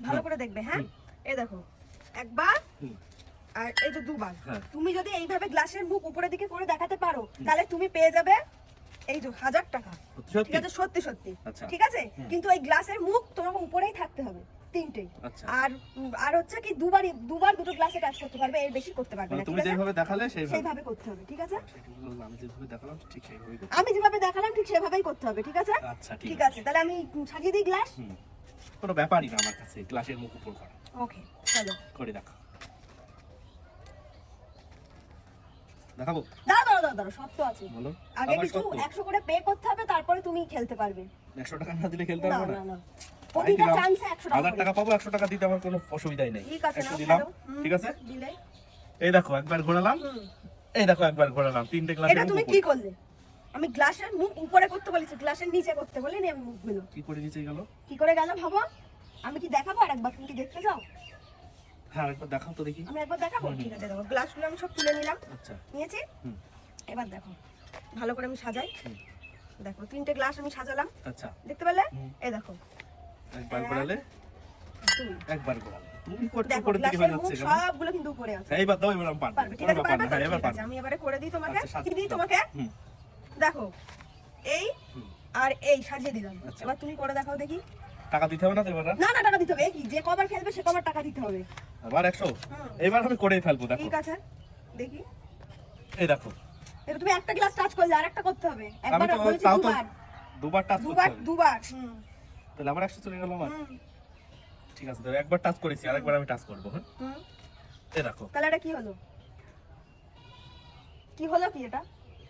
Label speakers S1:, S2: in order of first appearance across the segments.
S1: ভালো করে দেখবে হ্যাঁ? এই দেখো একবার আর এই যে দুবার।
S2: হ্যাঁ।
S1: তুমি যদি এইভাবে গ্লাসের মুখ উপরের দিকে করে দেখাতে পারো তাহলে তুমি পেয়ে যাবে এই যে হাজার টাকা। ঠিক আছে? সত্যি সত্যি।
S2: আচ্ছা।
S1: ঠিক আছে? কিন্তু এই গ্লাসের মুখ তোমাকে উপরেই থাকতে হবে তিনটে
S2: আচ্ছা।
S1: আর আর হচ্ছে কি দুবারই দুবার দুটো গ্লাসে কাজ করতে পারবে এর বেশি করতে পারবে
S2: মানে
S1: না
S2: তুমি
S1: ঠিক আছে?
S2: যেভাবে দেখালে সেইভাবে।
S1: করতে হবে ঠিক আছে?
S2: আমি যেভাবে দেখালাম ঠিক সেইভাবেই
S1: আমি যেভাবে দেখালাম ঠিক সেভাবেই করতে হবে ঠিক আছে?
S2: আচ্ছা ঠিক আছে।
S1: তাহলে আমি সাজিয়ে দিই গ্লাস।
S2: কোনো ব্যাপারই না আমার কাছে গ্লাসের মুখ উপর করা।
S1: ওকে চলো।
S2: করে দেখা দেখাবো?
S1: দাঁড়া দাঁড়া দাঁড়া দাঁড়া সব তো আছে।
S2: বলো।
S1: আগে কিছু
S2: সত্য?
S1: একশো করে পে করতে হবে তারপরে তুমি খেলতে পারবে।
S2: একশো টাকা না দিলে খেলতে পারব
S1: না
S2: না?
S1: প্রতিটা। চান্সে একশো টাকা
S2: হাজার
S1: করে।
S2: টাকা পাবো একশো টাকা দিতে আমার কোনো অসুবিধাই নেই।
S1: ঠিক আছে
S2: দিলাম। ঠিক আছে?
S1: দিলে।
S2: এই দেখো একবার ঘোরালাম। এই দেখো একবার ঘোরালাম। তিনটে গ্লাস
S1: এটা তুমি কি করলে? আমি গ্লাসের মুখ উপরে করতে বলেছি গ্লাসের নিচে করতে বলিনি আমি মুখগুলো
S2: কি করে নিচে গেল?
S1: কি করে গেল ভাবো? আমি কি দেখাবো আর একবার তুমি কি দেখতে যাও
S2: হ্যাঁ একবার দেখাও তো দেখি।
S1: আমি একবার দেখাবো? ঠিক আছে দেখো গ্লাসগুলো আমি সব তুলে নিলাম।
S2: আচ্ছা।
S1: নিয়েছি? এবার দেখো ভালো করে আমি সাজাই। দেখো তিনটে গ্লাস আমি সাজালাম।
S2: আচ্ছা।
S1: দেখতে পেলে। এই দেখো।
S2: একবার ঘোরালে একবার ঘোরালে তুমি করতে
S1: দেখো
S2: দিকে হয়ে যাচ্ছে
S1: সবগুলো কিন্তু উপরে আছে।
S2: হ্যাঁ, এইবার দাও এবার আমি পারব
S1: পারবে ঠিক আছে
S2: এবার
S1: আমি করে দিই তোমাকে।
S2: আচ্ছা,
S1: কি দিই তোমাকে।
S2: হুম।
S1: দেখো এই আর এই সাজিয়ে দিলাম।
S2: আচ্ছা।
S1: এবার তুমি করে দেখাও দেখি।
S2: টাকা দিতে হবে না তো এবার
S1: না? না টাকা দিতে হবে। কি যে কবার খেলবে সে কবার টাকা দিতে হবে।
S2: আবার একশো?
S1: হুম।
S2: এবার আমি করেই ফেলব দেখো।
S1: ঠিক আছে দেখি।
S2: এই দেখো।
S1: এবার তুমি একটা গ্লাস টাচ করলে আর একটা করতে হবে। একবার
S2: তাও তো
S1: দুবার।
S2: দুবার টাচ
S1: দুবার দুবার হুম।
S2: তাহলে আবার একশো চলে গেল আমার? ঠিক আছে তাহলে একবার টাচ করেছি আরেকবার আমি টাচ করব হ্যাঁ? এই দেখো।
S1: তাহলে এটা কি হলো? কি হলো কি এটা?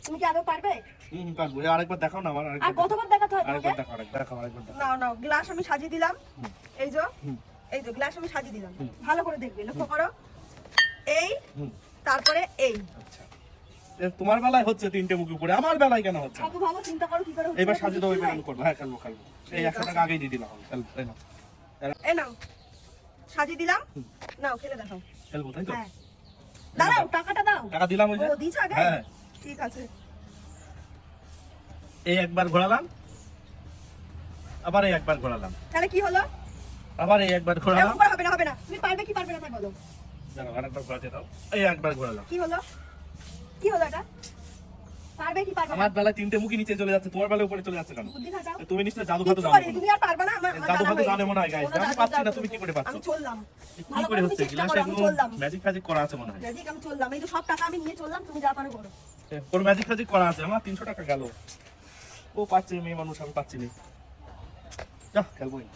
S1: তুমি কি আদৌ পারবে?
S2: হুম পারব। আরেকবার দেখাও না আমার
S1: আর কতবার দেখাতে হবে
S2: আরেকবার দেখাও দেখাও আরেকবার দেখাও।
S1: নাও নাও গ্লাস আমি সাজিয়ে দিলাম। এই যে এই যে গ্লাস আমি সাজিয়ে দিলাম। ভালো করে দেখবে লক্ষ্য করো। এই তারপরে এই।
S2: আচ্ছা। তোমার বেলায় হচ্ছে তিনটে মুখ উপরে আমার বেলায় কেন হচ্ছে? না?
S1: ভাবো ভাবো চিন্তা করো কি করে হচ্ছে।
S2: এবার সাজিয়ে দাও এবার আমি? করব। হ্যাঁ এই একশো টাকা আগেই দিয়ে দিলাম আমি। খেলব তাই না
S1: এই নাও সাজিয়ে দিলাম। নাও খেলে দেখাও।
S2: খেলব তাই তো?
S1: হ্যাঁ। দাঁড়াও টাকাটা দাও।
S2: টাকা দিলাম ওই যে?
S1: ও দিছো আগে?
S2: হ্যাঁ।
S1: ঠিক আছে।
S2: এই একবার ঘোরালাম আবার এই একবার ঘোরালাম।
S1: তাহলে কি হলো?
S2: আবার এই একবার ঘোরালাম।
S1: হবে না হবে না। তুমি পারবে কি পারবে না তাই বলো।
S2: দাঁড়াও, আরেকবার ঘোরাতে দাও। এই একবার ঘোরালাম।
S1: কি হলো? কি হলো এটা? পারবে কি পারবে
S2: আমার তিনটে নিচে চলে যাচ্ছে তোমার বেলায় উপরে চলে যাচ্ছে কেন? তুমি নিশ্চয় জাদু খাতো জানো।
S1: তুমি আর পারবে না আমার আমার
S2: জাদু
S1: জানা
S2: ফাদু
S1: হয়ে
S2: জানে
S1: গেছে।
S2: মনে হয়, guys। আমি পাচ্ছি না, তুমি কি করে পাচ্ছ?
S1: আমি চললাম।
S2: কি করে হচ্ছে? গ্লাসে
S1: করো, আমি চললাম।
S2: ম্যাজিক ফ্যাজিক করা আছে মনে হয়?
S1: ম্যাজিক আমি চললাম এই তো সব টাকা আমি নিয়ে চললাম তুমি যা পারো করো।
S2: কোন ম্যাজিক ফ্যাজিক করা আছে, আমার তিনশো টাকা গেল। ও পাচ্ছে, মেয়ে মানুষ, আমি পাচ্ছি না। যা, খেলবোই।